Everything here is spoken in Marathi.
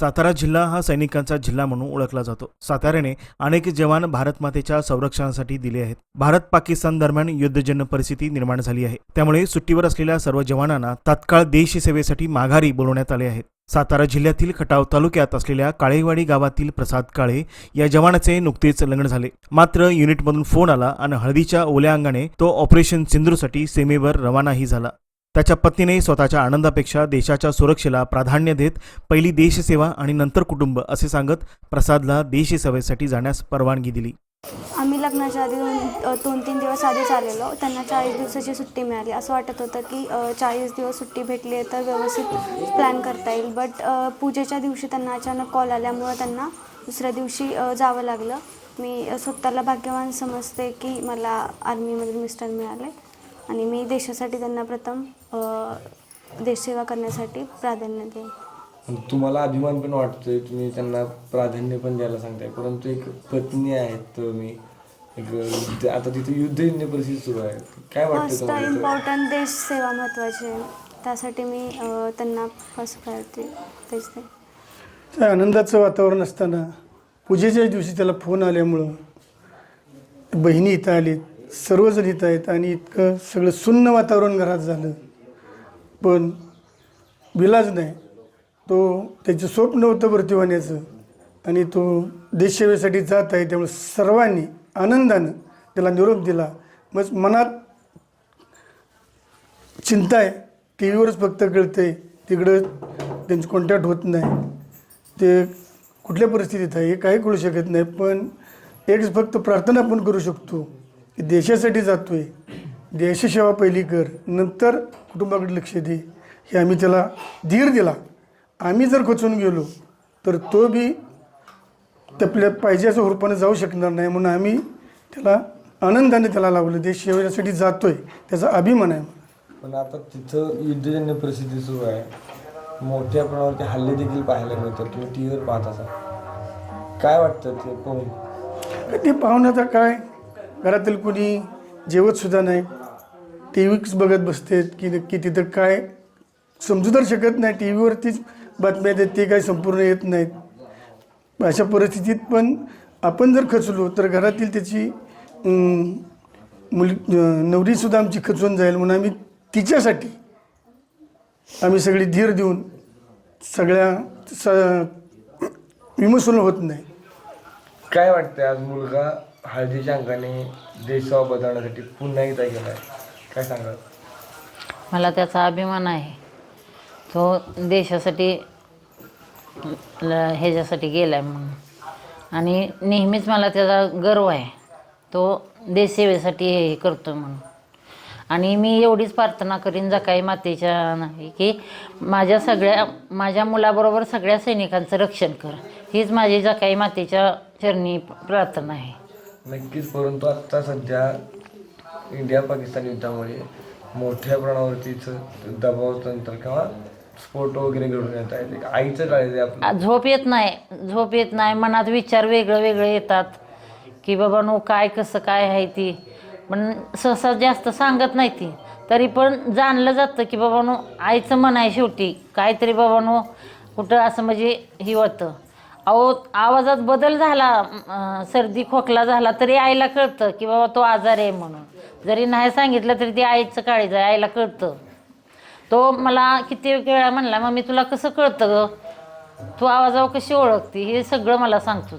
सातारा जिल्हा हा सैनिकांचा जिल्हा म्हणून ओळखला जातो. साताऱ्याने अनेक जवान भारत मातेच्या संरक्षणासाठी दिले आहेत. भारत पाकिस्तान दरम्यान युद्धजन्य परिस्थिती निर्माण झाली आहे. त्यामुळे सुट्टीवर असलेल्या सर्व जवानांना तात्काळ देश सेवेसाठी माघारी बोलवण्यात आले आहेत. सातारा जिल्ह्यातील खटाव तालुक्यात असलेल्या काळेवाडी गावातील प्रसाद काळे या जवानाचे नुकतेच लग्न झाले. मात्र युनिटमधून फोन आला आणि हळदीच्या ओल्या अंगाने तो ऑपरेशन सिंदूरसाठी सीमेवर रवानाही झाला. त्याच्या पत्नीने स्वतःच्या आनंदापेक्षा देशाच्या सुरक्षेला प्राधान्य देत पहिली देशसेवा आणि नंतर कुटुंब असे सांगत प्रसादला देशसेवेसाठी जाण्यास परवानगी दिली. आम्ही लग्नाच्या आधी दोन दोन तीन दिवस आधीच आलेलो. त्यांना चाळीस दिवसाची सुट्टी मिळाली. असं वाटत होतं की चाळीस दिवस सुट्टी भेटली आहे तर व्यवस्थित प्लॅन करता येईल. बट पूजेच्या दिवशी त्यांना अचानक कॉल आल्यामुळं त्यांना दुसऱ्या दिवशी जावं लागलं. मी स्वतःला भाग्यवान समजते की मला आर्मीमधील मिस्टर मिळाले. आणि मी देशासाठी त्यांना प्रथम अ, देशसेवा करण्यासाठी प्राधान्य देईन. मग तुम्हाला अभिमान पण वाटतोय तुम्ही त्यांना प्राधान्य पण द्यायला सांगताय परंतु एक पत्नी आहेत तुम्ही एक युद्ध- आता तिथे युद्धजन्य परिस्थिती सुरू आहे. काय वाटतं फर्स्ट तुम्हाला इथं? इम्पॉर्टंट देश सेवा महत्त्वाची आहे. त्यासाठी मी अ, त्यांना फर्स्ट प्रायोरिटी तेच ते त्या आनंदाचं वातावरण असताना पूजेच्या दिवशी त्याला फोन आल्यामुळं बहिणी इथं आलीत. सर्वजण इथं आहेत आणि इतकं सगळं सुन्न वातावरण घरात झालं. पण विलाज नाही. तो त्याचं स्वप्न होतं भरती होण्याचं. आणि तो देशसेवेसाठी जात आहे त्यामुळे सर्वांनी आनंदानं त्याला निरोप दिला. मग मनात चिंता आहे. टी व्हीवरच फक्त कळते तिकडं त्यांचं कॉन्टॅक्ट होत नाही. ते कुठल्या परिस्थितीत आहे हे काही कळू शकत नाही. पण एक फक्त प्रार्थना पण करू शकतो. देशासाठी जातो आहे देशसेवा पहिली कर. नंतर कुटुंबाकडे लक्ष दे. हे आम्ही त्याला धीर दिला. आम्ही जर खचून गेलो तर तो बी आपल्या पाहिजे असं हुरपानं जाऊ शकणार नाही. म्हणून आम्ही त्याला आनंदाने त्याला लावलं. देश सेवेसाठी जातोय. त्याचा अभिमान आहे. पण आता तिथं युद्धजन्य परिस्थिती सुरू आहे. मोठ्या प्रमाणावरती हल्ले देखील पाहायला मिळतात. तुम्ही टी व्हीवर पाहत असाल. काय वाटतं ते पाहून? ते आता काय? घरातील कोणी जेवतसुद्धा नाही. टी व्हीच बघत बसते की नक्की तिथं काय समजू तर शकत नाही. टी व्हीवरतीच बातम्या येतात ते काही संपूर्ण येत नाहीत. अशा परिस्थितीत पण आपण जर खचलो तर घरातील त्याची मुल नवरीसुद्धा आमची खचून जाईल म्हणून आम्ही तिच्यासाठी आम्ही सगळी धीर देऊन सगळ्या स विमसून होत नाही. काय वाटतं आज मुलगा हळदीच्या अंगाने देशसेवा बदलण्यासाठी पुन्हा एकदा गेलाय. काय सांगाल? मला त्याचा अभिमान आहे. तो देशासाठी ल- ह्याच्यासाठी गेला आहे म्हणून. आणि नेहमीच मला त्याचा गर्व आहे. तो देशसेवेसाठी हे करतो म्हणून. आणि मी एवढीच प्रार्थना करीन जकाई मातेच्या नाही की माझ्या सगळ्या माझ्या मुलाबरोबर सगळ्या सैनिकांचं रक्षण कर. हीच माझी जकाई मातेच्या चरणी प्रार्थना आहे. नक्कीच परंतु आत्ता सध्या इंडिया पाकिस्तान युद्धामुळे मोठ्या प्रमाणावरतीचं दबाव तंत्र किंवा स्फोट वगैरे घडून येत आहेत. आईचं काळजी आपलं झोप येत नाही. झोप येत नाही. मनात विचार वेगळं वेगळे येतात. की बाबा नो काय कसं काय आहे ती? पण सहसा जास्त सांगत नाही ती. तरी पण जाणलं जातं की बाबा नो आईचं मन आहे शेवटी. काहीतरी बाबा नो कुठं असं म्हणजे ही होतं. अहो आवाजात बदल झाला अं, सर्दी खोकला झाला तरी आईला कळतं की बाबा तो आजार आहे म्हणून. जरी नाही सांगितलं तरी ती आईचं काळीज आहे आईला कळतं. तो मला किती वेळा म्हणला मी तुला कसं कळतं ग? तू आवाजावर कशी ओळखते? हे सगळं मला सांगतो.